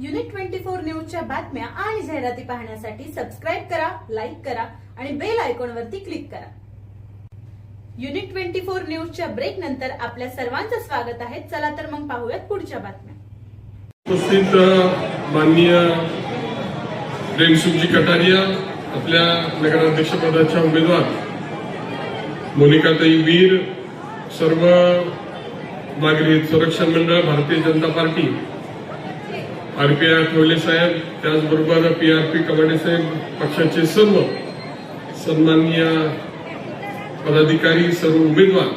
Unit twenty four न्यूजच्या बातम्या आणि जाहिराती पाहण्यासाठी सबस्क्राईब करा लाईक करा आणि बेल आयकॉन वरती क्लिक करा. युनिट ट्वेंटी फोर न्यूजच्या ब्रेक नंतर आपल्या सर्वांचं स्वागत आहे. चला तर मग पाहूयात पुढच्या बातम्या. उपस्थित माननीय प्रेमसुखजी कटारिया आपल्या नगराध्यक्षपदाच्या उमेदवार मोनिकाताई वीर सर्व नागरिक संरक्षण मंडळ भारतीय जनता पार्टी आरपीआय आठवले साहेब. त्याचबरोबर पी कमांडे साहेब पक्षाचे सर्व सन्माननीय पदाधिकारी सर्व उमेदवार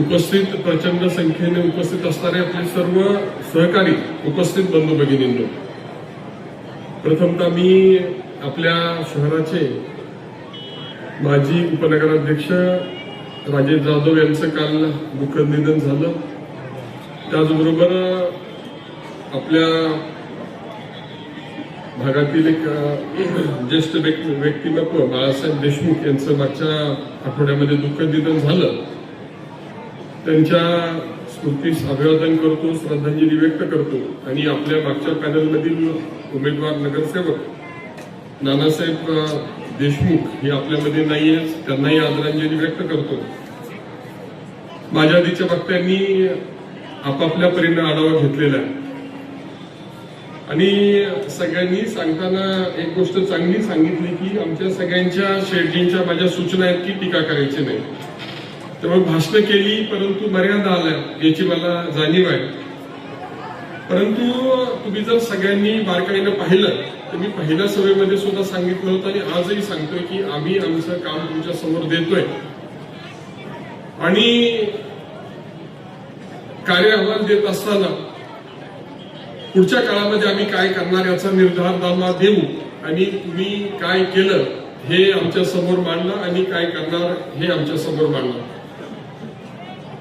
उपस्थित प्रचंड संख्येने उपस्थित असणारे आपले सर्व सहकारी उपस्थित बंधू भगिनींनो. प्रथमतः मी आपल्या शहराचे माजी उपनगराध्यक्ष राजेश जाधव यांचं काल दुःखद निधन झालं. त्याचबरोबर आपल्या भागातील एक ज्येष्ठ व्यक्ती- व्यक्तिमत्व बाळासाहेब देशमुख यांचं मागच्या आठवड्यामध्ये दुःखद निधन झालं. त्यांच्या स्मृतीस अभिवादन करतो श्रद्धांजली व्यक्त करतो आणि आपल्या मागच्या पॅनलमधील उमेदवार नगरसेवक नानासाहेब देशमुख हे आपल्यामध्ये नाहीये त्यांनाही आदरांजली व्यक्त करतो. माझ्या आधीच्या वक्त्यांनी आपापल्या परीने आढावा घेतलेला आहे. आणि सगळ्यांनी सांगताना एक गोष्ट चांगली सांगितली की आमच्या सगळ्यांच्या शेटजींच्या माझ्या सूचना आहेत की टीका करायची नाही. त्यामुळे भाषण केली परंतु मर्यादा आल्या याची मला जाणीव आहे. परंतु तुम्ही जर सगळ्यांनी बारकाईनं पाहिलं तर मी पहिल्या सभेमध्ये सुद्धा सांगितलं होतं आणि आजही सांगतोय की आम्ही आमचं काम तुमच्यासमोर देतोय. आणि कार्य अहवाल देत असताना पुढच्या काळामध्ये आम्ही काय करणार याचा निर्धारनामा देऊ आणि तुम्ही काय केलं हे आमच्यासमोर मांडलं आणि काय करणार हे आमच्यासमोर मांडलं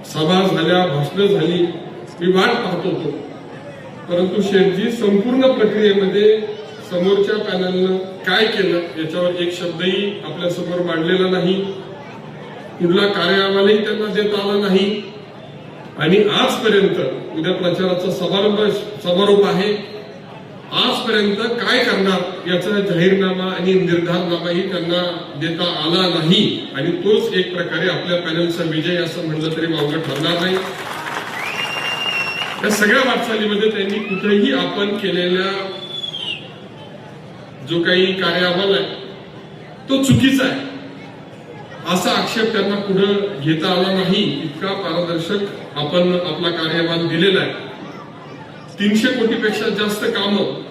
सभा झाल्या भाषणं झाली मी वाट पाहत होतो. परंतु शेठजी संपूर्ण प्रक्रियेमध्ये समोरच्या पॅनलनं काय केलं याच्यावर एक शब्दही आपल्यासमोर मांडलेला नाही. कुठला कार्य आम्हालाही त्यांना देता आला नाही. आणि आजपर्यंत उद्या प्रचाराचा समारंभ समारोप आहे. आजपर्यंत काय करणार याचा जाहीरनामा आणि निर्धारनामाही त्यांना देता आला नाही. आणि तोच एक प्रकारे आपल्या पॅनलचा विजय असं म्हणलं तरी वावगं ठरणार नाही. या सगळ्या वाटचालीमध्ये त्यांनी कुठेही आपण केलेल्या जो काही कार्य अहवाल आहे तो चुकीचा आहे. असा आक्षेप त्यांना पुढे घेता आला नाही इतका पारदर्शक आपण आपला कार्यभार दिलेला आहे. तीनशे कोटीपेक्षा जास्त कामं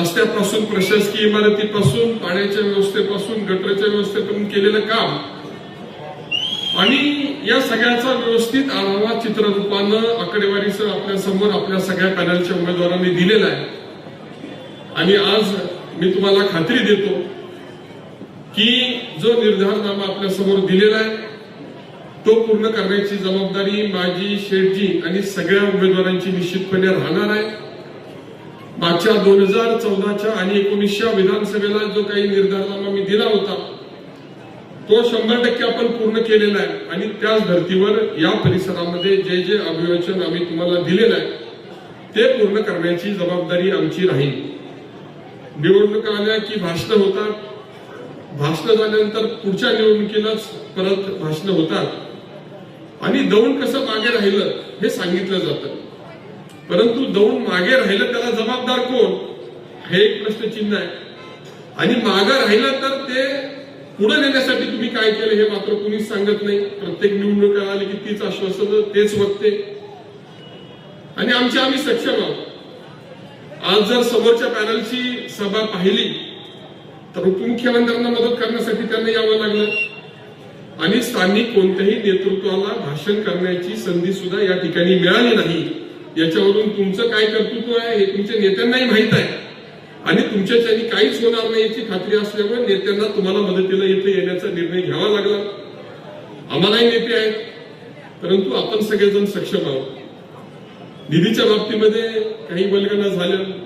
रस्त्यापासून प्रशासकीय इमारतीपासून पाण्याच्या व्यवस्थेपासून गटरच्या व्यवस्थेपासून केलेलं काम. आणि या सगळ्याचा व्यवस्थित आढावा चित्ररूपानं आकडेवारीसह आपल्यासमोर आपल्या सगळ्या पॅनलच्या उमेदवारांनी दिलेला आहे. आणि आज मी तुम्हाला खात्री देतो की जो निर्धारनामा आपल्यासमोर दिलेला आहे तो पूर्ण करण्याची जबाबदारी माझी शेठजी आणि सगळ्या उमेदवारांची निश्चितपणे राहणार आहे. मागच्या दोन हजार चौदाच्या आणि एकोणीसच्या विधानसभेला जो काही निर्धारनामा मी दिला होता तो शंभर टक्के आपण पूर्ण केलेला आहे. आणि त्याच धर्तीवर या परिसरामध्ये जे जे अभिवाचन आम्ही तुम्हाला दिलेलं आहे ते पूर्ण करण्याची जबाबदारी आमची राहील. निवडणुका आल्या की भाषणं होतात भाषणं झाल्यानंतर पुढच्या निवडणुकीलाच परत भाषणं होतात. आणि दौंड कसं मागे राहिलं हे सांगितलं जातं. परंतु दौंड मागे राहिलं त्याला जबाबदार कोण? हे एक प्रश्नचिन्ह आहे. आणि मागे राहिलं तर ते पुढे नेण्यासाठी तुम्ही काय केलं हे मात्र कुणीच सांगत नाही. प्रत्येक निवडणूक आली की तीच आश्वासन तेच बघते. आणि आमचे आम्ही सक्षम आहोत. आज जर समोरच्या पॅनलची सभा पाहिली तर उपमुख्यमंत्र्यांना मदत करण्यासाठी त्यांना यावं लागलं. आणि स्थानिक कोणत्याही नेतृत्वाला भाषण करण्याची संधी सुद्धा या ठिकाणी मिळाली नाही. याच्यावरून तुमचं काय कर्तृत्व आहे हे तुमच्या नेत्यांनाही माहीत आहे. आणि तुमच्याच्यानी काहीच होणार नाही याची खात्री असल्यामुळे नेत्यांना तुम्हाला मदतीला इथे येण्याचा निर्णय घ्यावा लागला. आम्हालाही नेते आहेत. परंतु आपण सगळेजण सक्षम आहोत. निधीच्या बाबतीमध्ये काही वल्गना झाल्या.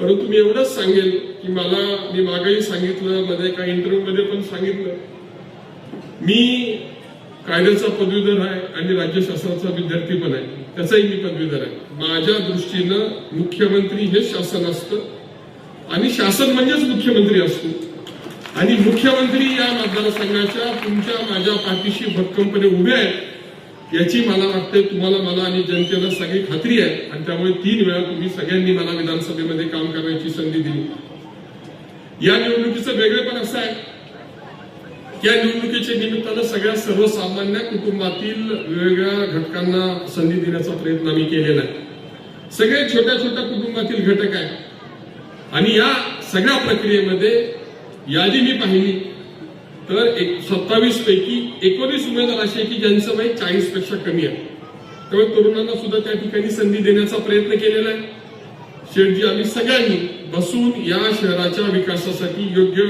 परंतु मी एवढंच सांगेल की मला मी मागेही सांगितलं मध्ये एका इंटरव्ह्यू मध्ये पण सांगितलं. मी कायद्याचा पदवीधर आहे आणि राज्य शासनाचा विद्यार्थी पण आहे. त्याचाही मी पदवीधर आहे. माझ्या दृष्टीनं मुख्यमंत्री हे शासन असतं आणि शासन म्हणजेच मुख्यमंत्री असतो. आणि मुख्यमंत्री या मतदारसंघाच्या तुमच्या माझ्या पाठीशी भक्कमपणे उभे आहेत. याची मला वाटते तुम्हाला मला आणि जनतेला सगळी खात्री आहे. आणि त्यामुळे तीन वेळा तुम्ही सगळ्यांनी मला विधानसभेमध्ये काम करण्याची संधी दिली. या निवडणुकीचं वेगळेपण असं आहे या निवडणुकीच्या निमित्तानं सगळ्या सर्वसामान्य कुटुंबातील वेगवेगळ्या घटकांना संधी देण्याचा प्रयत्न आम्ही केलेला आहे. सगळे छोट्या छोट्या कुटुंबातील घटक आहेत. आणि या सगळ्या प्रक्रियेमध्ये यादी मी पाहिली. तर एक सत्तावीस पैकी एकोणीस उमेदवार असे की ज्यांचं वय चाळीसपेक्षा कमी आहे. त्यामुळे तरुणांना सुद्धा त्या ठिकाणी संधी देण्याचा प्रयत्न केलेला आहे. शेठजी आम्ही सगळ्यांनी बसून या शहराच्या विकासासाठी योग्य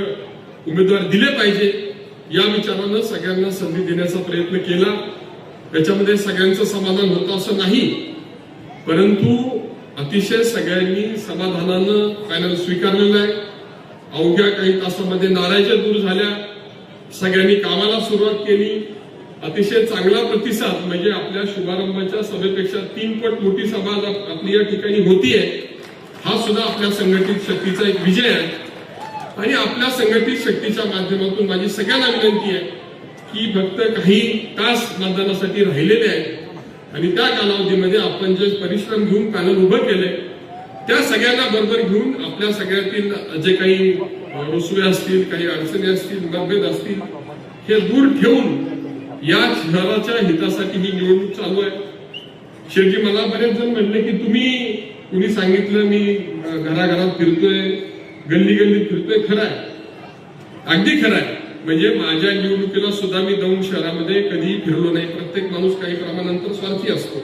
उमेदवार दिले पाहिजे या विचारानं सगळ्यांना संधी देण्याचा प्रयत्न केला. त्याच्यामध्ये सगळ्यांचं समाधान होतं असं नाही. परंतु अतिशय सगळ्यांनी समाधानानं पॅनल स्वीकारलेलं आहे. अवघ्या काही तासामध्ये नाराज्या दूर झाल्या. सगळ्यांनी कामाला सुरुवात केली. अतिशय चांगला प्रतिसाद म्हणजे आपल्या शुभारंभाच्या सभेपेक्षा तीन पट मोठी सभा आपली या ठिकाणी होतीये. हा सुद्धा आपल्या संघटित शक्तीचा एक विजय आहे. आणि आपल्या संघटित शक्तीच्या माध्यमातून माझी सगळ्यांना विनंती आहे की फक्त काही तास मतदानासाठी राहिलेले आहेत. आणि त्या कालावधीमध्ये आपण जे परिश्रम घेऊन पॅनल उभं केलंय त्या सगळ्यांना बरोबर घेऊन आपल्या सगळ्यातील जे काही रुसवे असतील काही अडचणी असतील मतभेद असतील हे दूर ठेवून या शहराच्या हितासाठी ही निवडणूक चालू आहे. शेवटी मला बरेच जण म्हणले की तुम्ही कुणी सांगितलं मी घराघरात फिरतोय गल्ली गल्लीत फिरतोय खरं आहे. अगदी खरं आहे. म्हणजे माझ्या निवडणुकीला सुद्धा मी दौंड शहरामध्ये कधीही फिरलो नाही. प्रत्येक माणूस काही प्रमाणानंतर स्वार्थी असतो.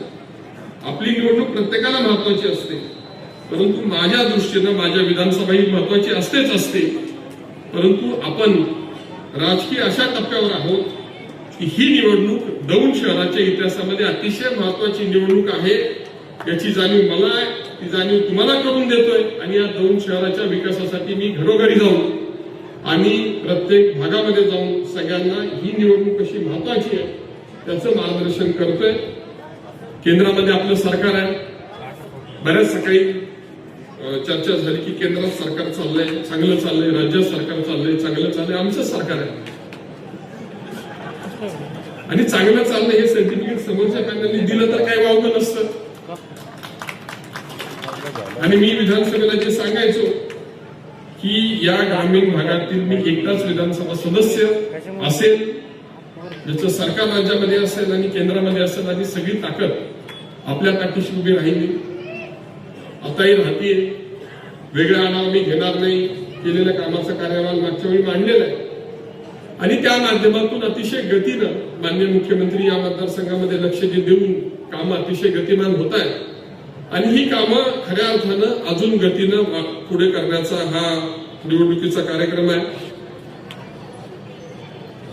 आपली निवडणूक प्रत्येकाला महत्वाची असते. परंतु माझ्या दृष्टीनं माझ्या विधानसभा ही महत्वाची असतेच असते. परंतु आपण राजकीय अशा टप्प्यावर आहोत की ही निवडणूक दौंड शहराच्या इतिहासामध्ये अतिशय महत्वाची निवडणूक आहे. याची जाणीव मला आहे ती जाणीव तुम्हाला करून देतोय आणि या दौंड शहराच्या विकासासाठी मी घरोघरी जाऊन आणि प्रत्येक भागामध्ये जाऊन सगळ्यांना ही निवडणूक कशी महत्वाची आहे त्याचं मार्गदर्शन करतोय. केंद्रामध्ये आपलं सरकार आहे. बऱ्याच सकाळी चर्चा झाली की केंद्रात सरकार चाललंय चांगलं चाललंय राज्यात सरकार चाललंय चांगलं चाललंय आमचं सरकार आहे. आणि चांगलं चाललंय हे सर्टिफिकेट समोरच्या पॅनलने दिलं तर काय वावगं नसतं. आणि मी विधानसभेला जे सांगायचो की या ग्रामीण भागातील मी एकटाच विधानसभा सदस्य असेल ज्याचं सरकार राज्यामध्ये असेल आणि केंद्रामध्ये असेल आणि सगळी ताकद आपल्या पाठीशी उभी राहिली. आताही राहतील. वेगळं आढावा मी घेणार नाही. केलेल्या कामाचा कार्यभार मागच्या वेळी मांडलेला आहे. आणि त्या माध्यमातून अतिशय गतीनं मान्य मुख्यमंत्री या मतदारसंघामध्ये लक्ष जे देऊन कामं अतिशय गतिमान होत आहेत. आणि ही कामं खऱ्या अर्थानं अजून गतीनं पुढे करण्याचा हा निवडणुकीचा कार्यक्रम आहे.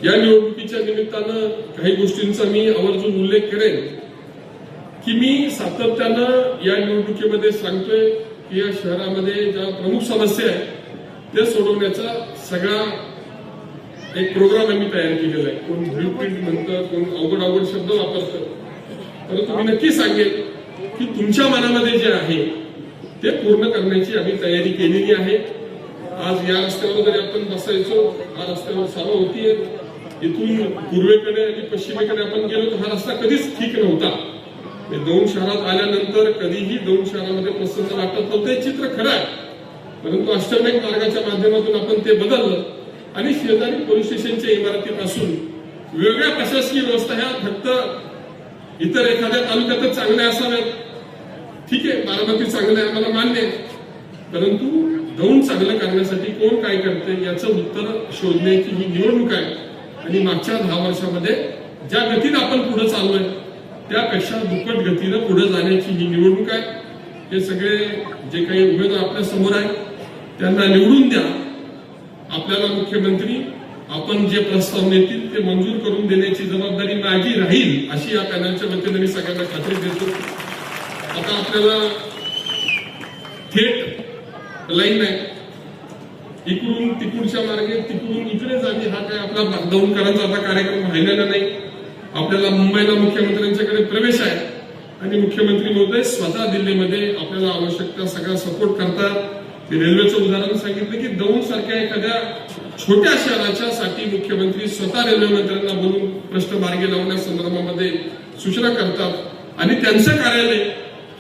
या निवडणुकीच्या निमित्तानं काही गोष्टींचा मी आवर्जून उल्लेख करेन. की मी सातत्यानं या निवडणुकीमध्ये सांगतोय की या शहरामध्ये ज्या प्रमुख समस्या आहेत त्या सोडवण्याचा सगळा एक प्रोग्राम आम्ही तयार केलेला आहे. कोण ब्ल्यू प्रिंट म्हणतं कोण अवघड अवघड शब्द वापरतं. परंतु मी नक्की सांगेल की तुमच्या मनामध्ये जे आहे ते पूर्ण करण्याची आम्ही तयारी केलेली आहे. आज या रस्त्यावर जरी आपण बसायचो हा रस्त्यावर सभा होतीये. इथून पूर्वेकडे आणि पश्चिमेकडे आपण गेलो तर हा रस्ता कधीच ठीक नव्हता. मी दोन शहरात आल्यानंतर कधीही दोन शहरामध्ये प्रसन्न वाटत नव्हते चित्र खरं आहे. परंतु अष्टमेक मार्गाच्या माध्यमातून आपण ते बदललं. आणि शेजारी पोलीस स्टेशनच्या इमारतीपासून वेगळ्या प्रशासकीय व्यवस्था ह्या फक्त इतर एखाद्या तालुक्यातच चांगल्या असाव्यात. ठीक आहे बारामती चांगलं आहे आम्हाला मान्य आहे. परंतु दौंड चांगलं करण्यासाठी कोण काय करते याचं उत्तर शोधण्याची ही निवडणूक आहे. आणि मागच्या दहा वर्षामध्ये ज्या गतीनं आपण पुढे चाललोय त्यापेक्षा दुप्पट गतीनं पुढे जाण्याची ही निवडणूक आहे हे सगळे जे काही उमेदवार आपल्यासमोर आहेत त्यांना निवडून द्या. आपल्याला मुख्यमंत्री आपण जे प्रस्ताव नेतील ते मंजूर करून देण्याची जबाबदारी माझी राहील अशी या पॅनलच्या वतीने मी सगळ्यांना खात्री देतो. आता आपल्याला थेट लाईन आहे. इकडून तिकडच्या मार्गे तिकडून इकडे जाणे हा काय आपला दौंडकरांचा आता कार्यक्रम राहिलेला नाही. आपल्याला मुंबईला मुख्यमंत्र्यांच्याकडे प्रवेश आहे. आणि मुख्यमंत्री महोदय स्वतः दिल्लीमध्ये आपल्याला आवश्यक त्या सगळा सपोर्ट करतात. ते रेल्वेचं उदाहरण सांगितलं की दौंड सारख्या एखाद्या छोट्या शहराच्या साठी मुख्यमंत्री स्वतः रेल्वे मंत्र्यांना बोलून प्रश्न मार्गी लावण्यासंदर्भामध्ये सूचना करतात. आणि त्यांचं कार्यालय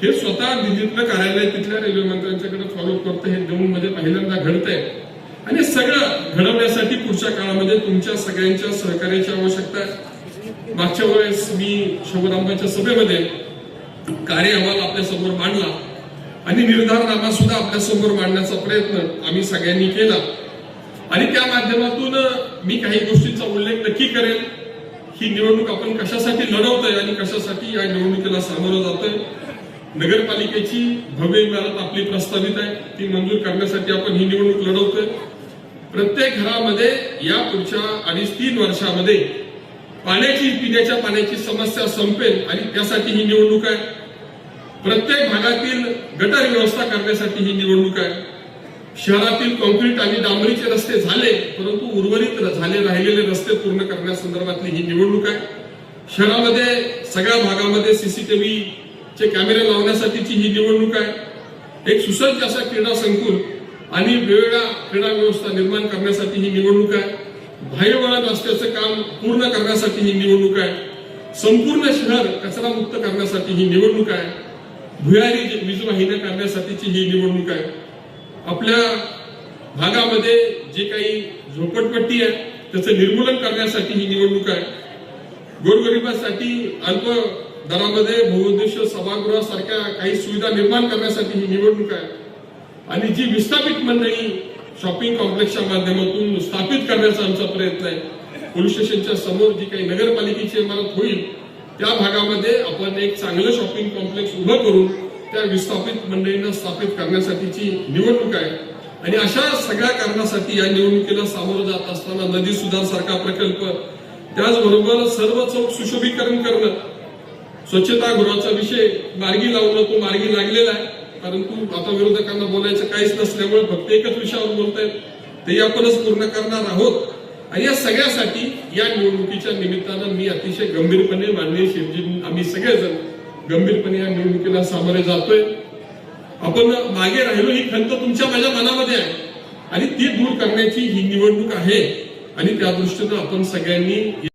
हे स्वतः दिल्लीतलं कार्यालय तिथल्या रेल्वे मंत्र्यांच्याकडे फॉलो करतं हे दौंडमध्ये पहिल्यांदा घडतंय. आणि सगळं घडवण्यासाठी पुढच्या काळामध्ये तुमच्या सगळ्यांच्या सहकार्याची आवश्यकता आहे. मागच्या वेळेस मी शंभरांबाच्या सभेमध्ये कार्य अहवाल आपल्यासमोर मांडला आणि निर्धारनामा सुद्धा आपल्यासमोर मांडण्याचा प्रयत्न आम्ही सगळ्यांनी केला. आणि त्या माध्यमातून मी काही गोष्टींचा उल्लेख नक्की करेल. ही निवडणूक आपण कशासाठी लढवतोय आणि कशासाठी या निवडणुकीला सामोरं जातोय? नगरपालिकेची भव्य इमारत आपली प्रस्तावित आहे. ती मंजूर करण्यासाठी आपण ही निवडणूक लढवतोय. प्रत्येक घरामध्ये या पुढच्या अडीच तीन वर्षामध्ये पाण्याची पिण्याच्या पाण्याची समस्या संपेल आणि त्यासाठी ही निवडणूक आहे. प्रत्येक भागातील गटर व्यवस्था करण्यासाठी ही निवडणूक आहे. शहरातील कॉन्क्रीट आणि डांबरीचे रस्ते झाले परंतु उर्वरित झाले राहिलेले रस्ते पूर्ण करण्यासंदर्भातली ही निवडणूक आहे. शहरामध्ये सगळ्या भागामध्ये सीसीटीव्ही चे कॅमेरे लावण्यासाठीची ही निवडणूक आहे. एक सुसज्ज असा क्रीडा संकुल आणि वेगवेगळ्या क्रीडा व्यवस्था निर्माण करण्यासाठी ही निवडणूक आहे. बाह्यवळण रस्त्याचं काम पूर्ण करण्यासाठी ही निवडणूक आहे. संपूर्ण शहर कचरामुक्त करण्यासाठी ही निवडणूक आहे. भुयारी जी- वीज वाहिन्या करण्यासाठीची ही निवडणूक आहे. आपल्या भागामध्ये जे काही झोपडपट्टी आहे त्याचं निर्मूलन करण्यासाठी ही निवडणूक आहे. गोरगरिबांसाठी अल्प दरामध्ये बहुउद्देशीय सभागृहासारख्या काही सुविधा निर्माण करण्यासाठी ही निवडणूक आहे. आणि जी विस्थापित मंडळी शॉपिंग कॉम्प्लेक्सच्या माध्यमातून स्थापित करण्याचा आमचा प्रयत्न आहे. पोलीस स्टेशनच्या समोर जी काही नगरपालिकेची इमारत होईल त्या भागामध्ये आपण एक चांगलं शॉपिंग कॉम्प्लेक्स उभं करून त्या विस्थापित मंडळींना स्थापित करण्यासाठीची निवडणूक आहे. आणि अशा सगळ्या कारणासाठी या निवडणुकीला सामोरं जात असताना नदी सुधार सारखा प्रकल्प त्याचबरोबर सर्व चौक सुशोभीकरण करणं स्वच्छता गृहाचा विषय मार्गी लावणं तो मार्गी लागलेला आहे. परंतु आता विरोधकांना बोलायचं काहीच नसल्यामुळे फक्त एकच विषयावर बोलतायत. ते आपणच पूर्ण करणार आहोत. आणि या सगळ्यासाठी या निवडणुकीच्या निमित्तानं मी अतिशय गंभीरपणे माननीय शिवजी आम्ही सगळेजण गंभीरपणे या निवडणुकीला सामोरे जातोय. आपण मागे राहिलो ही खंत तुमच्या माझ्या मनामध्ये आहे. आणि ती दूर करण्याची ही निवडणूक आहे. आणि त्या दृष्टीनं आपण सगळ्यांनी